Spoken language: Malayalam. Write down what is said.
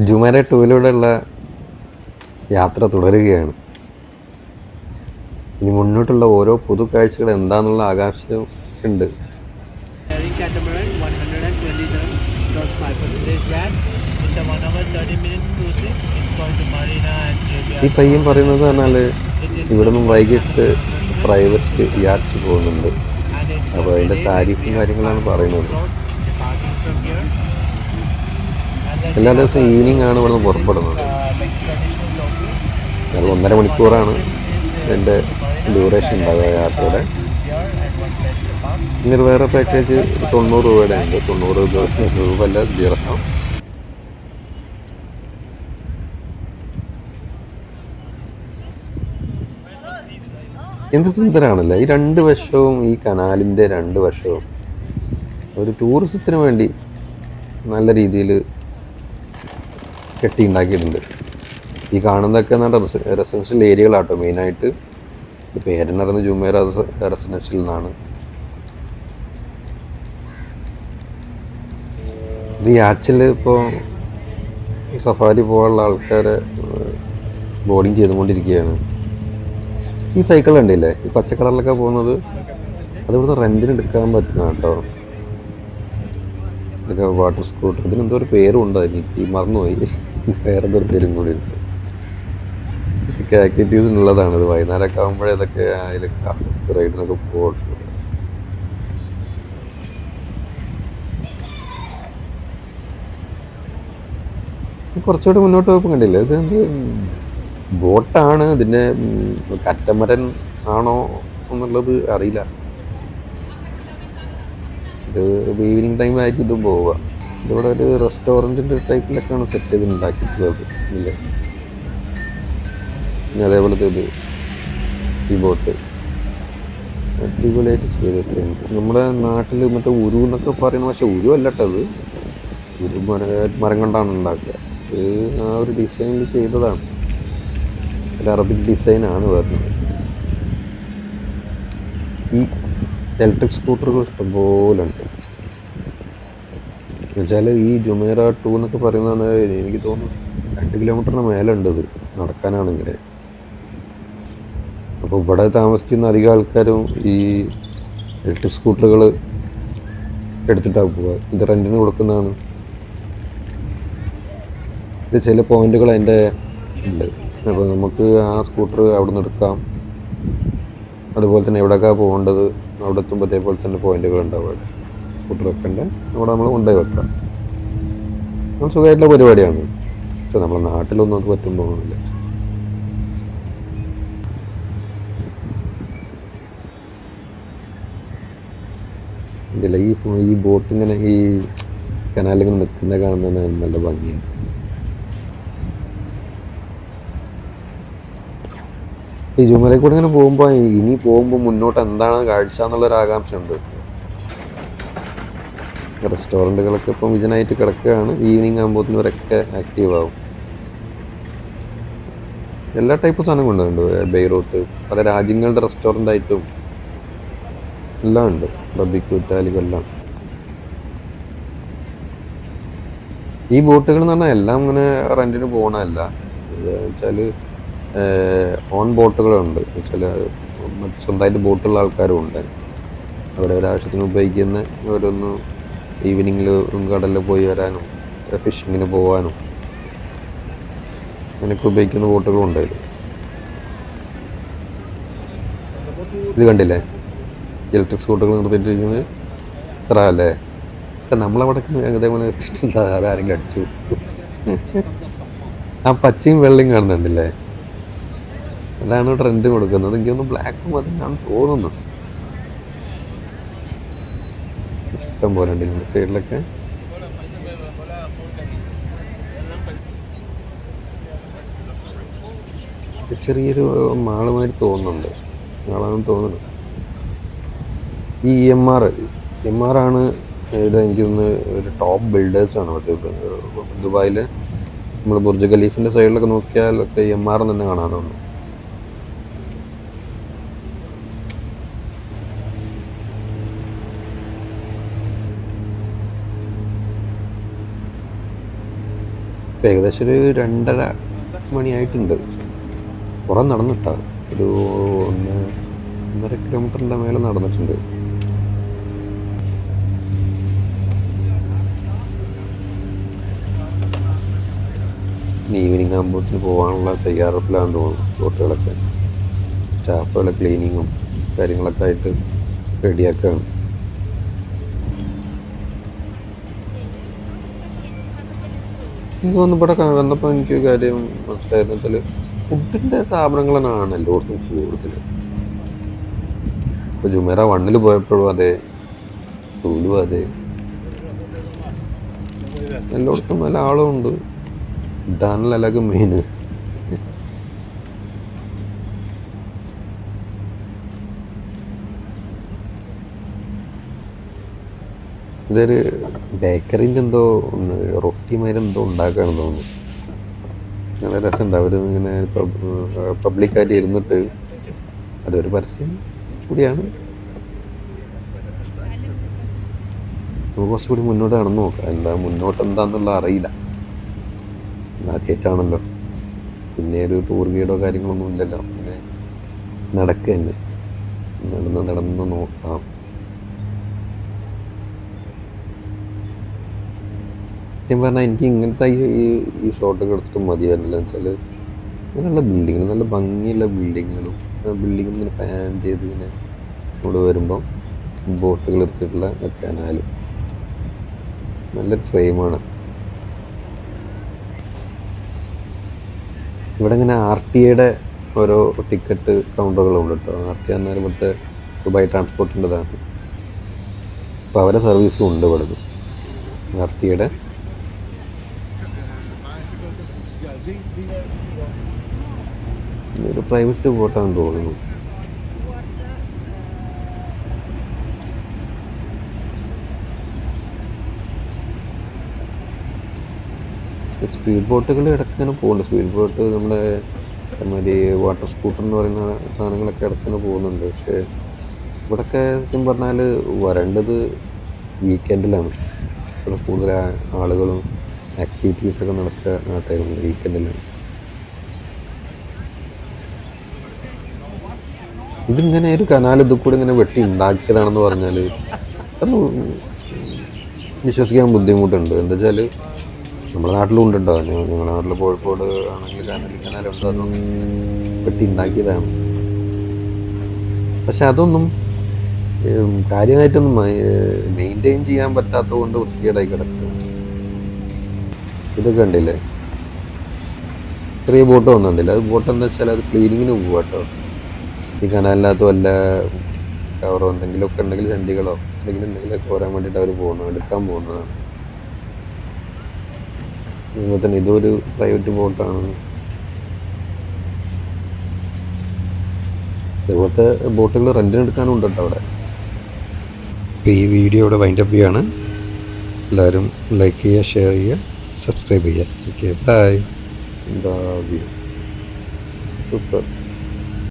ജുമാര ടൂവിലൂടെയുള്ള യാത്ര തുടരുകയാണ് ഇനി മുന്നോട്ടുള്ള ഓരോ പുതു കാഴ്ചകൾ എന്താണെന്നുള്ള ആകാംക്ഷയും ഉണ്ട് Carrying catamaran, 120 dirhams plus 5% VAT. It's a 1 hour 30 minutes cruising. It's going to Marina and ഈ. പയ്യൻ പറയുന്നത് പറഞ്ഞാൽ ഇവിടെ നിന്ന് വൈകിട്ട് പ്രൈവറ്റ് യാച്ച് പോകുന്നുണ്ട് അപ്പോൾ അതിന്റെ താരിഫും കാര്യങ്ങളാണ് പറയുന്നത് എല്ലാ ദിവസവും ഈവനിങ് ആണ് ഇവിടെ നിന്ന് പുറപ്പെടുന്നത്. ഞങ്ങൾ ഒന്നര മണിക്കൂറാണ് എന്റെ ഡ്യൂറേഷൻ ഉണ്ടാകുക യാത്രയുടെ. ഒരു വേറെ പാക്കേജ് തൊണ്ണൂറ് രൂപയുടെ ഉണ്ട്. തൊണ്ണൂറ് രൂപ അല്ല ദീർഘം. എന്ത് സുന്ദരമാണല്ലേ ഈ രണ്ട് വശവും ഈ കനാലിന്റെ രണ്ട് വശവും. ഒരു ടൂറിസത്തിന് വേണ്ടി നല്ല രീതിയിൽ കെട്ടിയുണ്ടാക്കിയിട്ടുണ്ട്. ഈ കാണുന്നതൊക്കെ നല്ല റെസിഡൻഷ്യൽ ഏരിയകളാട്ടോ മെയിനായിട്ട് പേരെന്ന് പറയുന്നത് ജുമേറ റെസിഡൻഷ്യൽ എന്നാണ് ഇത് ഈ ആർച്ചിൽ ഇപ്പോൾ ഈ സഫാരി പോകാനുള്ള ആൾക്കാരെ ബോർഡിങ് ചെയ്തുകൊണ്ടിരിക്കുകയാണ്. ഈ സൈക്കിൾ ഉണ്ടല്ലേ ഈ പച്ച കളറിലൊക്കെ പോകുന്നത് അത് ഇവിടുന്ന് റെന്റിന് എടുക്കാൻ പറ്റുന്ന കേട്ടോ ഇതൊക്കെ വാട്ടർ സ്കൂട്ടർ ഇതിനെന്തോ ഒരു പേരും ഉണ്ട് എനിക്ക് മറന്നുപോയി. വേറെ ഒരു പേരും കൂടി ഉണ്ട്. ഇതൊക്കെ ആക്ടിവിറ്റീസിനുള്ളതാണ് ഇത് വൈകുന്നേരമൊക്കെ ആകുമ്പോഴേ ഇതൊക്കെ അതിലൊക്കെ അടുത്ത് റൈഡിനൊക്കെ പോകുള്ളൂ കുറച്ചുകൂടി മുന്നോട്ട് പോയപ്പോൾ കണ്ടില്ലേ? ഇത് എന്ത് ബോട്ടാണ്. ഇതിന്റെ കറ്റമരൻ ആണോ എന്നുള്ളത് അറിയില്ല. ഇത് ഈവനിങ് ടൈം ഇത് പോവുക. ഇതിവിടെ ഒരു റെസ്റ്റോറന്റിന്റെ ടൈപ്പിലൊക്കെയാണ് സെറ്റ് ചെയ്ത് ഉണ്ടാക്കിയിട്ടുള്ളത് ഇല്ലേ? പിന്നെ അതേപോലത്തെ ഇത് ഈ ബോട്ട് അടിപൊളിയായിട്ട് ചെയ്തിട്ടുണ്ട്. നമ്മുടെ നാട്ടിൽ മറ്റേ ഉരു എന്നൊക്കെ പറയുന്നത് പക്ഷേ ഉരു അല്ലട്ടത് ഉരു മര മരം കൊണ്ടാണ് ഉണ്ടാക്കുക. ഇത് ആ ഒരു ഡിസൈനിൽ ചെയ്തതാണ്. ഒരു അറബിക് ഡിസൈനാണ് വരുന്നത്. ഈ ഇലക്ട്രിക് സ്കൂട്ടറുകൾ ഇഷ്ടംപോലെ ഉണ്ട് എന്നുവെച്ചാൽ ഈ ജുമേറ ടൂ എന്നൊക്കെ പറയുന്നതാണ് എനിക്ക് തോന്നുന്നു രണ്ട് കിലോമീറ്ററിന് മേലെ ഉണ്ടത് നടക്കാനാണെങ്കിൽ അപ്പോൾ ഇവിടെ താമസിക്കുന്ന അധികം ആൾക്കാരും ഈ ഇലക്ട്രിക് സ്കൂട്ടറുകൾ എടുത്തിട്ടാണ് പോവുക ഇത് റെന്റിന് കൊടുക്കുന്നതാണ്. ഇത് ചില പോയിന്റുകൾ അതിന്റെ ഉണ്ട്. അപ്പോൾ നമുക്ക് ആ സ്കൂട്ടർ അവിടെ നിന്ന് എടുക്കാം. അതുപോലെ തന്നെ എവിടെയൊക്കെയാണ് പോകേണ്ടത്? അവിടെ എത്തുമ്പോൾ അതേപോലെ തന്നെ പോയിന്റുകൾ ഉണ്ടാവും അവിടെ സ്കൂട്ടർ വെക്കേണ്ട? അവിടെ നമ്മൾ കൊണ്ടുപോയി വെക്കാം. നമ്മൾ സുഖമായിട്ടുള്ള പരിപാടിയാണ്. പക്ഷെ നമ്മളെ നാട്ടിലൊന്നും അത് പറ്റും തോന്നുന്നില്ല. ഈ ഈ ബോട്ട് ഇങ്ങനെ ഈ കനാലിങ്ങനെ നിൽക്കുന്ന കാണുന്ന നല്ല ഭംഗിയുണ്ട്. ഈ ജുമലയിൽ കൂടെ ഇങ്ങനെ പോകുമ്പോൾ ഇനി പോകുമ്പോൾ മുന്നോട്ട് എന്താണ് കാഴ്ച എന്നുള്ളൊരു ആകാംക്ഷ ഉണ്ട് റെസ്റ്റോറന്റുകളൊക്കെ ഇപ്പം വിജനായിട്ട് കിടക്കുകയാണ്. ഈവനിങ് ആകുമ്പോഴത്തേനും ഇവരൊക്കെ ആക്റ്റീവ് ആവും എല്ലാ ടൈപ്പ് സാധനം കൊണ്ടുണ്ട് ബെയ്റൂത്ത് പല രാജ്യങ്ങളുടെ റെസ്റ്റോറന്റ് ആയിട്ടും എല്ലാം ഉണ്ട്. റബിക്കും ഇറ്റാലിക്കും എല്ലാം. ഈ ബോട്ടുകൾ എന്ന് പറഞ്ഞാൽ എല്ലാം ഇങ്ങനെ റെന്റിന് പോകണമല്ല ഇത് വെച്ചാൽ ഓൺ ബോട്ടുകളുണ്ട് വെച്ചാൽ സ്വന്തമായിട്ട് ബോട്ടുള്ള ആൾക്കാരും ഉണ്ട് അവരവരെ ആവശ്യത്തിന് ഉപയോഗിക്കുന്ന ഓരോന്ന് ഈവനിങ്ങിൽ കടലിൽ പോയി വരാനും ഫിഷിങ്ങിന് പോകാനും അങ്ങനെയൊക്കെ ഉപയോഗിക്കുന്ന ബോട്ടുകളും ഉണ്ട് ഇതിൽ ഇത് കണ്ടില്ലേ? ഇലക്ട്രിക് സ്കൂട്ടറുകൾ നിർത്തിയിട്ടിരിക്കുന്നത്? ഇത്ര അല്ലേ? ഇപ്പം നമ്മളവിടെ ഇതേപോലെ നിർത്തിയിട്ടില്ല. അതാരെങ്കിലും അടിച്ചു. ആ പച്ചയും വെള്ളയും കാണുന്നുണ്ടല്ലേ? അതാണ് ട്രെൻഡ് കൊടുക്കുന്നത്. എനിക്കൊന്ന് ബ്ലാക്ക് അതിനാണ് തോന്നുന്നു ഇഷ്ടം പോലെ ഉണ്ട് ഇതിന്റെ സൈഡിലൊക്കെ ചെറിയ ചെറിയൊരു മാളുമായിട്ട് തോന്നുന്നുണ്ട്. മാളാണെന്ന് തോന്നുന്നു. ഈ എം ആർ എം ആർ ആണ് ഇത് എനിക്ക് ഒരു ടോപ്പ് ബിൽഡേഴ്സാണ് ദുബായിൽ നമ്മൾ ബുർജ് ഖലീഫിന്റെ സൈഡിലൊക്കെ നോക്കിയാലൊക്കെ എം ആർ തന്നെ കാണാനുള്ളൂ ഏകദേശം ഒരു രണ്ടര മണിയായിട്ടുണ്ട്. കുറേ നടന്നിട്ടാ. ഒരു ഒന്ന് ഒന്നര കിലോമീറ്ററിന്റെ മേലെ നടന്നിട്ടുണ്ട്. ഈവനിങ് ആകുമ്പോഴത്തിന് പോകാനുള്ള തയ്യാറെടുപ്പിലാണെന്ന് തോന്നുന്നു ബോട്ടുകളൊക്കെ സ്റ്റാഫുകളെ ക്ലീനിങ്ങും കാര്യങ്ങളൊക്കെ ആയിട്ട് റെഡിയാക്കുകയാണ് ഇത് ഇവിടെ കണ്ടപ്പോൾ എനിക്കൊരു കാര്യം മനസ്സിലായെന്ന് വെച്ചാൽ ഫുഡിന്റെ സ്ഥാപനങ്ങളാണ് എല്ലായിടത്തും കൂടുതൽ ഇപ്പോൾ ജുമേറ വണ്ണിൽ പോയപ്പോഴും അതെ ടൂലും അതെ. എല്ലായിടത്തും നല്ല ആളും ഉണ്ട്. ഫുഡാണല്ലോ മെയിൻ ഇതൊരു ബേക്കറിന്റെ എന്തോ ഒന്ന് റൊട്ടി മാതിരി എന്തോ ഉണ്ടാക്കുകയാണെന്ന് തോന്നുന്നു. നല്ല രസമുണ്ട് അവർ ഇങ്ങനെ പബ്ലിക്കായിട്ട് ഇരുന്നിട്ട് അതൊരു പരസ്യം കൂടിയാണ്. നമുക്ക് കുറച്ചുകൂടി മുന്നോട്ട് നടന്നു നോക്കാം. എന്താ മുന്നോട്ട് എന്താണെന്നുള്ള അറിയില്ല. ആദ്യമായിട്ടാണല്ലോ പിന്നെ ഒരു ടൂർ ഗൈഡോ കാര്യങ്ങളൊന്നും ഇല്ലല്ലോ. പിന്നെ നടക്കുക തന്നെ. നടന്ന് നടന്ന് നോക്കാം. സത്യം പറഞ്ഞാൽ എനിക്ക് ഇങ്ങനത്തെ ഈ ഈ- ഷോട്ടൊക്കെ എടുത്തിട്ട് മതിയായിരുന്നില്ല എന്ന് വെച്ചാൽ ഇങ്ങനെയുള്ള ബിൽഡിങ് നല്ല ഭംഗിയുള്ള ബിൽഡിങ്ങുകളും ബിൽഡിംഗ് ഇങ്ങനെ പാൻ ചെയ്ത് ഇങ്ങനെ ഇവിടെ വരുമ്പം ബോട്ടുകൾ എടുത്തിട്ടുള്ള കനാൽ നല്ലൊരു ഫ്രെയിമാണ് ഇവിടെ ഇങ്ങനെ ആർ ടി ഐയുടെ ഓരോ ടിക്കറ്റ് കൗണ്ടറുകളുണ്ട് കേട്ടോ ആർ ടി എന്നാൽ ഇവിടുത്തെ ദുബായ് ട്രാൻസ്പോർട്ടിന്റെതാണ് അപ്പോൾ അവരെ സർവീസും ഉണ്ട് ഇവിടുന്ന്. ആർ ടി ഐയുടെ ഒരു പ്രൈവറ്റ് ബോട്ടാണെന്ന് തോന്നുന്നു. സ്പീഡ് ബോട്ടുകൾ ഇടയ്ക്കിങ്ങനെ പോകുന്നുണ്ട് സ്പീഡ് ബോട്ട് നമ്മുടെ മറ്റേ വാട്ടർ സ്കൂട്ടർ എന്ന് പറയുന്ന സാധനങ്ങളൊക്കെ ഇടയ്ക്കിങ്ങനെ പോകുന്നുണ്ട്. പക്ഷേ ഇവിടെയൊക്കെ സത്യം പറഞ്ഞാൽ വരേണ്ടത് വീക്കെൻഡിലാണ് ഇവിടെ കൂടുതൽ ആളുകളും ആക്ടിവിറ്റീസൊക്കെ നടക്കുക ആ ടൈമിൽ വീക്കെൻഡിലാണ് ഇതിങ്ങനെ ഒരു കനാൽ ഇത് കൂടെ ഇങ്ങനെ വെട്ടി ഉണ്ടാക്കിയതാണെന്ന് പറഞ്ഞാൽ അത് വിശ്വസിക്കാൻ ബുദ്ധിമുട്ടുണ്ട്. എന്താ വെച്ചാൽ നമ്മുടെ നാട്ടിലും ഉണ്ട് ഞങ്ങളുടെ നാട്ടിൽ കോഴിക്കോട് ആണെങ്കിൽ കനാൽ കനാലുണ്ട് അതൊന്നും വെട്ടി ഉണ്ടാക്കിയതാണ്. പക്ഷെ അതൊന്നും കാര്യമായിട്ടൊന്നും മെയിന്റെയിൻ ചെയ്യാൻ പറ്റാത്തത് കൊണ്ട് വൃത്തികേടായി കിടക്കുക. ഇതൊക്കെ കണ്ടില്ലേ? ചെറിയ ബോട്ട് വന്നിട്ടില്ല അത് ബോട്ട് വെച്ചാൽ അത് ക്ലീനിങ്ങിന് പോവാ കേട്ടോ. ഈ കനാലിനകത്ത് വല്ല കവറോ എന്തെങ്കിലുമൊക്കെ ഉണ്ടെങ്കിൽ ചണ്ടികളോ എന്തെങ്കിലും ഉണ്ടെങ്കിലൊക്കെ കോരാൻ വേണ്ടിയിട്ട് അവർ പോകുന്നു എടുക്കാൻ പോകുന്നതാണ്. അതുപോലെ തന്നെ ഇതൊരു പ്രൈവറ്റ് ബോട്ടാണ് ഇതുപോലത്തെ ബോട്ടുകൾ റെന്റിന് എടുക്കാനും ഉണ്ട് കേട്ടോ അവിടെ. ഈ വീഡിയോ ഇവിടെ വൈൻഡപ്പ് ചെയ്യാണ്. എല്ലാവരും ലൈക്ക് ചെയ്യുക ഷെയർ ചെയ്യുക സബ്സ്ക്രൈബ് ചെയ്യുക. ഓക്കെ ബൈ എന്താ വ്യൂ സൂപ്പർ